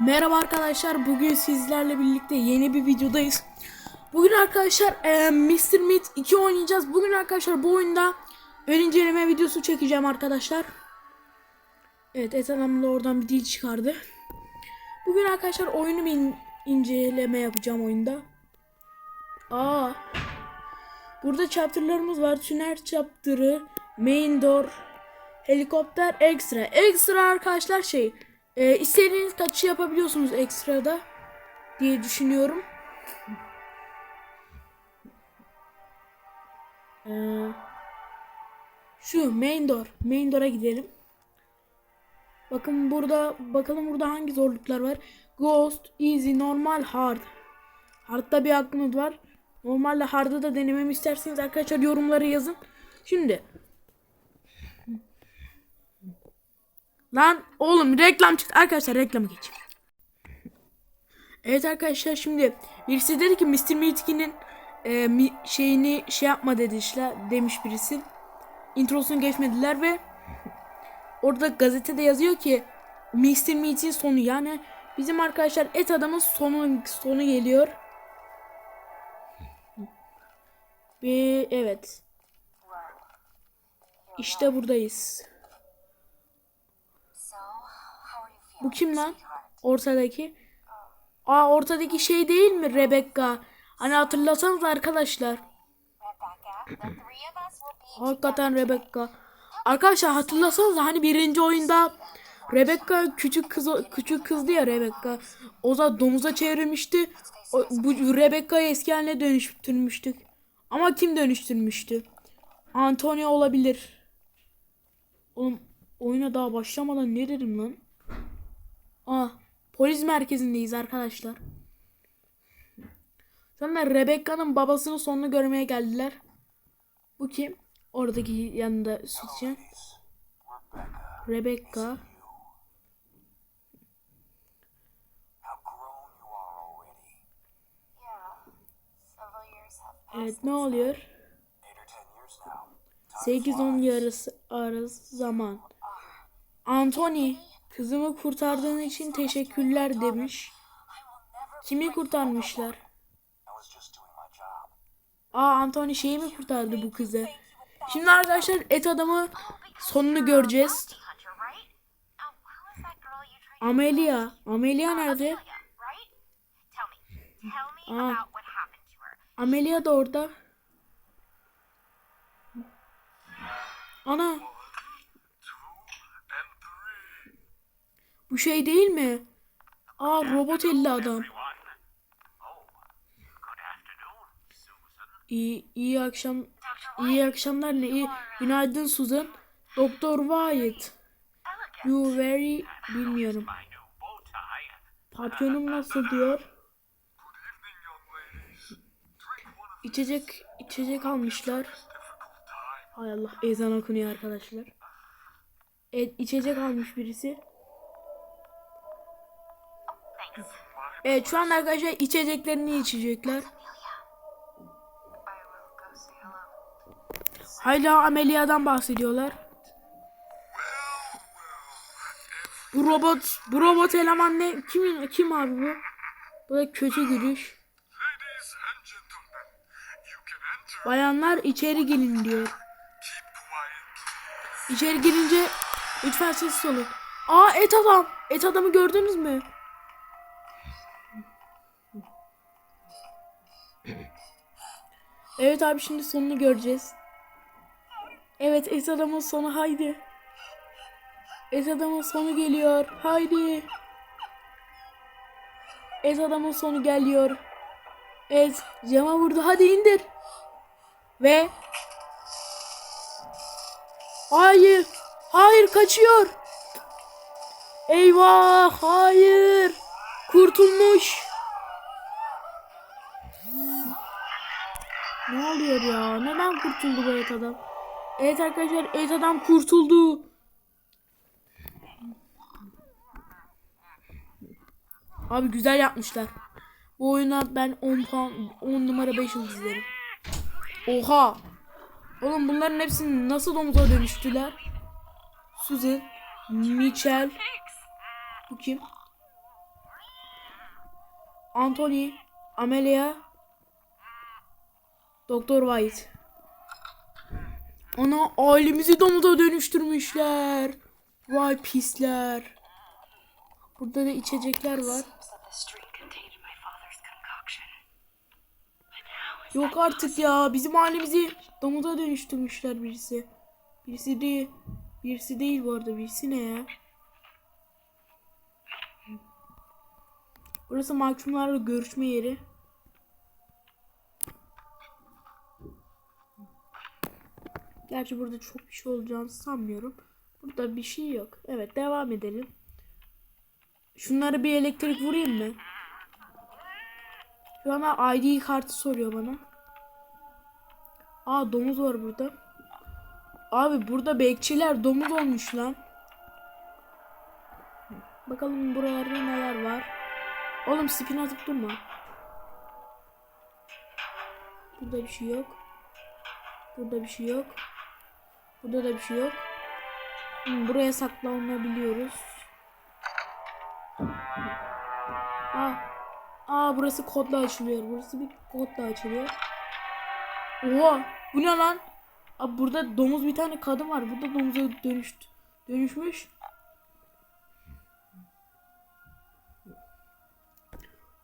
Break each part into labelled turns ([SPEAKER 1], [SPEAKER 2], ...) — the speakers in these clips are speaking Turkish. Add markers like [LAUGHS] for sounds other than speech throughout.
[SPEAKER 1] Merhaba arkadaşlar. Bugün sizlerle birlikte yeni bir videodayız. Bugün arkadaşlar e, Mr. Meat 2 oynayacağız. Bugün arkadaşlar bu oyunda ön inceleme videosu çekeceğim arkadaşlar. Evet Ethanam da oradan bir dil çıkardı. Bugün arkadaşlar oyunu bir in- inceleme yapacağım oyunda. Aa. Burada chapter'larımız var. Tüner chapter'ı, main door, helikopter, ekstra. Ekstra arkadaşlar şey, e, istediğiniz kaçı yapabiliyorsunuz ekstrada diye düşünüyorum. Ee, şu main door, main door'a gidelim. Bakın burada, bakalım burada hangi zorluklar var. Ghost, easy, normal, hard. Hard'da bir hakkınız var. Normalde hard'ı da denememi isterseniz arkadaşlar yorumları yazın. Şimdi Lan oğlum reklam çıktı. Arkadaşlar reklamı geçin. Evet arkadaşlar şimdi birisi dedi ki Mr. Meatkin'in e, mi- şeyini şey yapma dedi işte demiş birisi. Introsunu geçmediler ve orada gazetede yazıyor ki Mr. Meat'in sonu yani bizim arkadaşlar et adamın sonu sonu geliyor. Ve evet. İşte buradayız. Bu kim lan? Ortadaki. Aa ortadaki şey değil mi Rebecca? Hani hatırlasanız arkadaşlar. Hakikaten Rebecca. Arkadaşlar hatırlasanız hani birinci oyunda Rebecca küçük kız küçük kızdı ya Rebecca. O da domuza çevrilmişti. O, bu Rebecca'yı eski haline dönüştürmüştük. Ama kim dönüştürmüştü? Antonio olabilir. Oğlum oyuna daha başlamadan ne dedim lan? Ah polis merkezindeyiz arkadaşlar. Sonra Rebecca'nın babasının sonunu görmeye geldiler. Bu kim? Oradaki yanında süt içen. Rebecca. Evet ne oluyor?
[SPEAKER 2] Eight or ten years now.
[SPEAKER 1] 8-10 yarısı arası zaman. Anthony kızımı kurtardığın için teşekkürler demiş. Kimi kurtarmışlar? Aa Anthony şeyi mi kurtardı bu kızı? Şimdi arkadaşlar et adamı sonunu göreceğiz. Amelia. Amelia nerede?
[SPEAKER 3] Her.
[SPEAKER 1] Amelia da orada. Ana. Bu şey değil mi? Aa robot elli adam. İyi, iyi akşam iyi akşamlar ne iyi günaydın Susan. Doktor Wyatt. You very bilmiyorum. Papyonum [LAUGHS] nasıl diyor? İçecek içecek almışlar. Hay Allah ezan okunuyor arkadaşlar. Evet içecek almış birisi. Evet şu an arkadaşlar içeceklerini içecekler. Hala Amelia'dan bahsediyorlar. Bu robot, bu robot eleman ne? Kim, kim abi bu? Bu da kötü gülüş. Bayanlar içeri gelin diyor. İçeri girince lütfen sessiz olun. Aa et adam. Et adamı gördünüz mü? Evet abi şimdi sonunu göreceğiz. Evet et adamın sonu haydi. Et adamın sonu geliyor. Haydi. Et adamın sonu geliyor. Evet cama vurdu. Hadi indir. Ve Hayır. Hayır kaçıyor. Eyvah hayır. Kurtulmuş. Ne oluyor ya? Neden kurtuldu bu et adam? Evet arkadaşlar et adam kurtuldu. Abi güzel yapmışlar. Bu oyuna ben 10 puan 10 numara 5 yıldız. Oha. Oğlum bunların hepsini nasıl domuza dönüştüler? Susan, Mitchell. Bu kim? Anthony, Amelia, Doktor White. Ana ailemizi domuza dönüştürmüşler. Vay pisler. Burada da içecekler var. Yok artık ya. Bizim ailemizi domuza dönüştürmüşler birisi. Birisi değil. Birisi değil bu arada. Birisi ne ya? Burası mahkumlarla görüşme yeri. Gerçi burada çok bir şey olacağını sanmıyorum. Burada bir şey yok. Evet devam edelim. Şunları bir elektrik vurayım mı? Şu anda ID kartı soruyor bana. Aa domuz var burada. Abi burada bekçiler domuz olmuş lan. Bakalım buralarda neler var. Oğlum spin atıp durma. Burada bir şey yok. Burada bir şey yok. Burada da bir şey yok. Hmm, buraya saklanabiliyoruz. Aa, aa burası kodla açılıyor. Burası bir kodla açılıyor. Oha bu ne lan? Abi burada domuz bir tane kadın var. Burada domuza dönüştü. Dönüşmüş.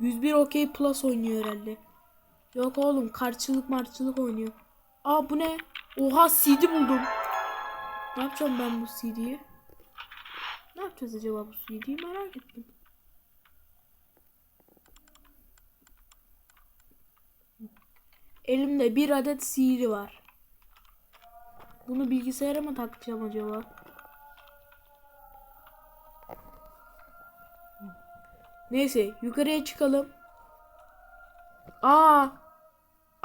[SPEAKER 1] ...101 OK Plus oynuyor herhalde. Yok oğlum karşılık marçılık oynuyor. Aa bu ne? Oha CD buldum. Ne yapacağım ben bu CD'yi? Ne yapacağız acaba bu CD'yi merak ettim. Elimde bir adet CD var. Bunu bilgisayara mı takacağım acaba? Neyse yukarıya çıkalım. Aa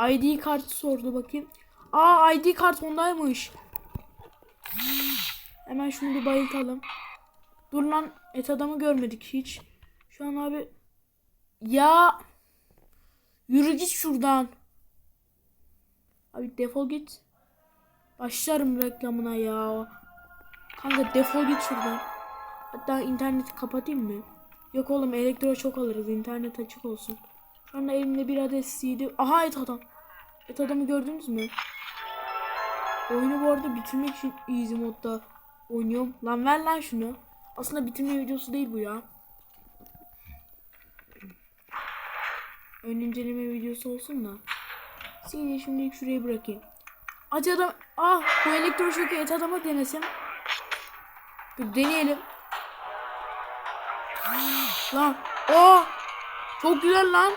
[SPEAKER 1] ID kartı sordu bakayım. Aa ID kart ondaymış. Hemen şunu bir bayıltalım. Dur lan et adamı görmedik hiç. Şu an abi ya yürü git şuradan. Abi defol git. Başlarım reklamına ya. Kanka defol git şuradan. Hatta interneti kapatayım mı? Yok oğlum elektro çok alırız. İnternet açık olsun. Şu anda elimde bir adet CD. Aha et adam. Et adamı gördünüz mü? Oyunu bu arada bitirmek için easy modda oynuyorum. Lan ver lan şunu. Aslında bitirme videosu değil bu ya. Ön inceleme videosu olsun da. CD'yi şimdilik şuraya bırakayım. Aç adam. Ah bu elektroşoku et adama denesem. Dur deneyelim. Lan. Oh. Çok güzel lan.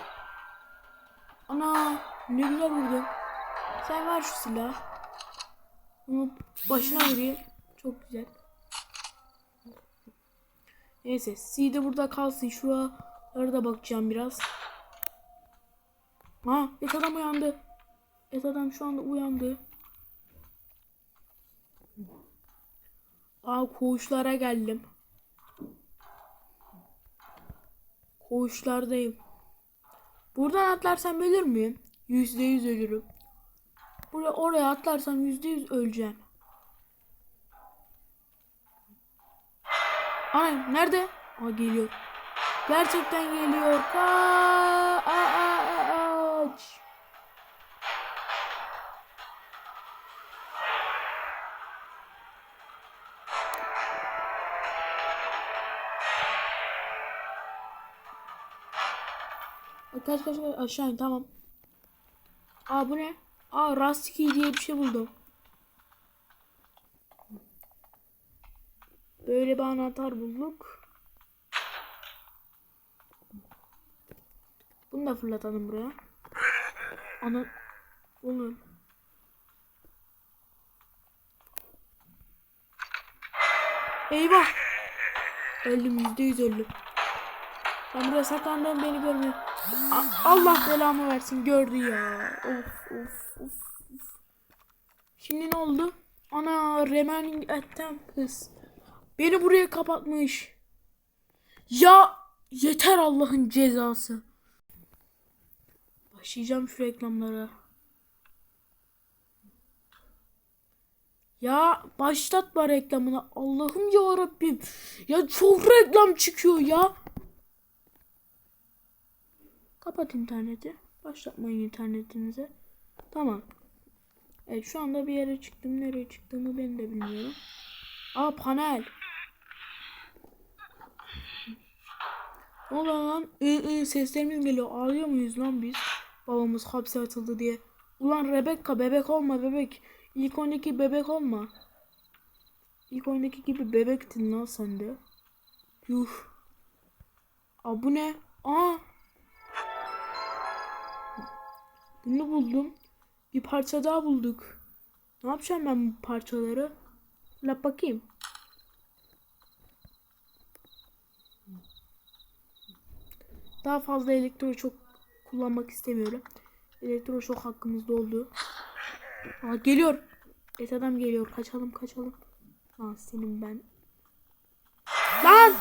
[SPEAKER 1] Ana. Ne güzel vurdu. Sen ver şu silah. Bunu başına vurayım. Çok güzel. Neyse. CD burada kalsın. Şuralara bakacağım biraz. Ha, et adam uyandı. Et adam şu anda uyandı. Aa koğuşlara geldim. Koğuşlardayım. Buradan atlarsam ölür müyüm? Yüzde yüz ölürüm. Buraya oraya atlarsam yüzde yüz öleceğim. Ay nerede? Aa geliyor. Gerçekten geliyor. Kaç. Ay, Kaç kaç kaç aşağı in tamam. Aa bu ne? Aa Rastiki diye bir şey buldum. Böyle bir anahtar bulduk. Bunu da fırlatalım buraya. Ana Oğlum. Eyvah. Öldüm yüzde yüz öldüm. Ben buraya saklandım beni görmüyor. Allah belamı versin gördü ya. Of of of. Şimdi ne oldu? Ana remaining at Tempest. Beni buraya kapatmış. Ya yeter Allah'ın cezası. Başlayacağım şu reklamlara. Ya başlatma reklamını. Allah'ım ya Rabbim. Ya çok reklam çıkıyor ya. Kapat interneti. Başlatmayın internetinize. Tamam. Evet şu anda bir yere çıktım. Nereye çıktığımı ben de bilmiyorum. Aa panel. Ne oluyor lan? Iı, ıı, seslerimiz geliyor. Ağlıyor muyuz lan biz? Babamız hapse atıldı diye. Ulan Rebecca bebek olma bebek. İlk oyundaki bebek olma. İlk oyundaki gibi bebektin lan sen de. Yuh. Aa bu ne? Aa. Bunu buldum. Bir parça daha bulduk. Ne yapacağım ben bu parçaları? La bakayım. Daha fazla elektro çok kullanmak istemiyorum. Elektro çok hakkımızda oldu. Aa, geliyor. Et adam geliyor. Kaçalım kaçalım. Lan senin ben. Lan!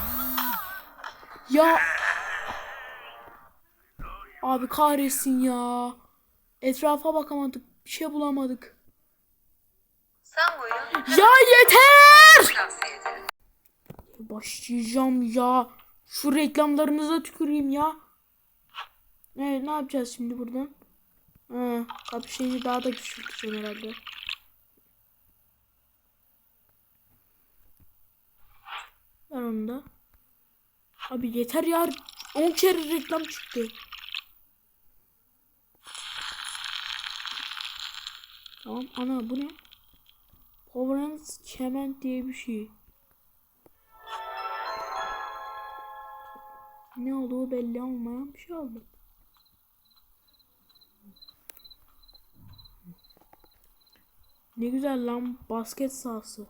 [SPEAKER 1] Ya. Abi kahretsin ya. Etrafa bakamadık. Bir şey bulamadık.
[SPEAKER 4] Sen bu oyunu
[SPEAKER 1] Ya yeter! Başlayacağım ya. Şu reklamlarınıza tüküreyim ya. Evet ne yapacağız şimdi buradan? Ha, kapı şeyini daha da küçülteceğim herhalde. Ver onu da. Abi yeter ya. 10 kere reklam çıktı. Tamam ana bu ne? Powerance Kemen diye bir şey. Ne olduğu belli olmayan bir şey oldu. Ne güzel lan basket sahası.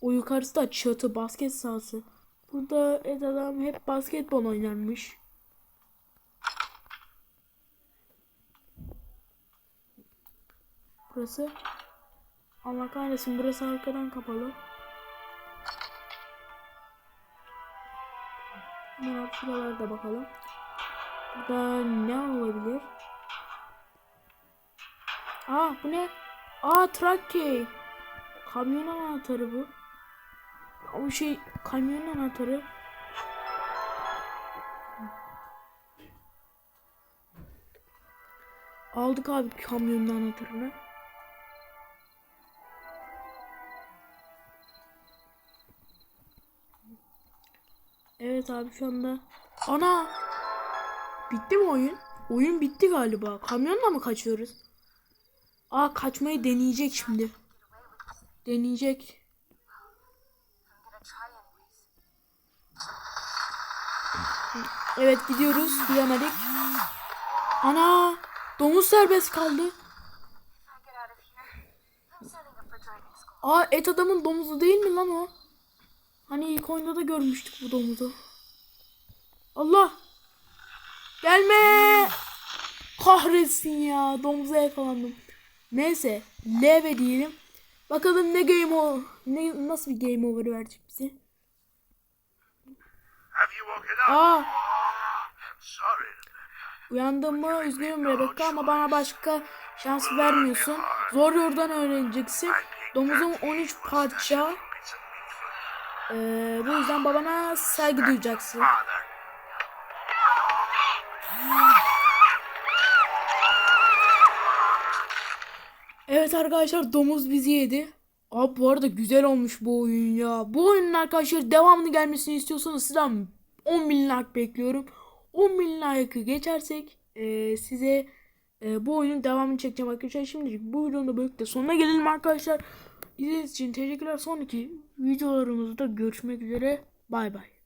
[SPEAKER 1] O yukarısı da çatı basket sahası. Burada Ed adam hep basketbol oynarmış. Burası Allah kahretsin burası arkadan kapalı. Hemen şuralarda bakalım. Burada ne olabilir? Aa bu ne? Aa Trakya. Kamyon anahtarı bu. O şey kamyon anahtarı. Aldık abi kamyonun anahtarını. Evet abi şu anda. Ana! Bitti mi oyun? Oyun bitti galiba. Kamyonla mı kaçıyoruz? Aa kaçmayı deneyecek şimdi. Deneyecek. Evet gidiyoruz. Gidemedik. Ana! Domuz serbest kaldı. Aa et adamın domuzu değil mi lan o? Hani ilk oyunda da görmüştük bu domuzu. Allah! Gelme! Kahretsin ya. Domuza yakalandım. Neyse. Leve diyelim. Bakalım ne game o ne nasıl bir game over verecek bize. Aa! Uyandım mı? Üzgünüm Rebecca ama bana başka şans vermiyorsun. Zor yoldan öğreneceksin. Domuzum 13 parça. Ee, bu yüzden babana saygı duyacaksın. Evet arkadaşlar domuz bizi yedi. Abi bu arada güzel olmuş bu oyun ya. Bu oyunun arkadaşlar devamını gelmesini istiyorsanız sizden 10 bin like bekliyorum. 10 bin like'ı geçersek e, size e, bu oyunun devamını çekeceğim arkadaşlar. Şimdilik bu videonun da böylelikle sonuna gelelim arkadaşlar. İzlediğiniz için teşekkürler. Sonraki videolarımızda görüşmek üzere. Bay bay.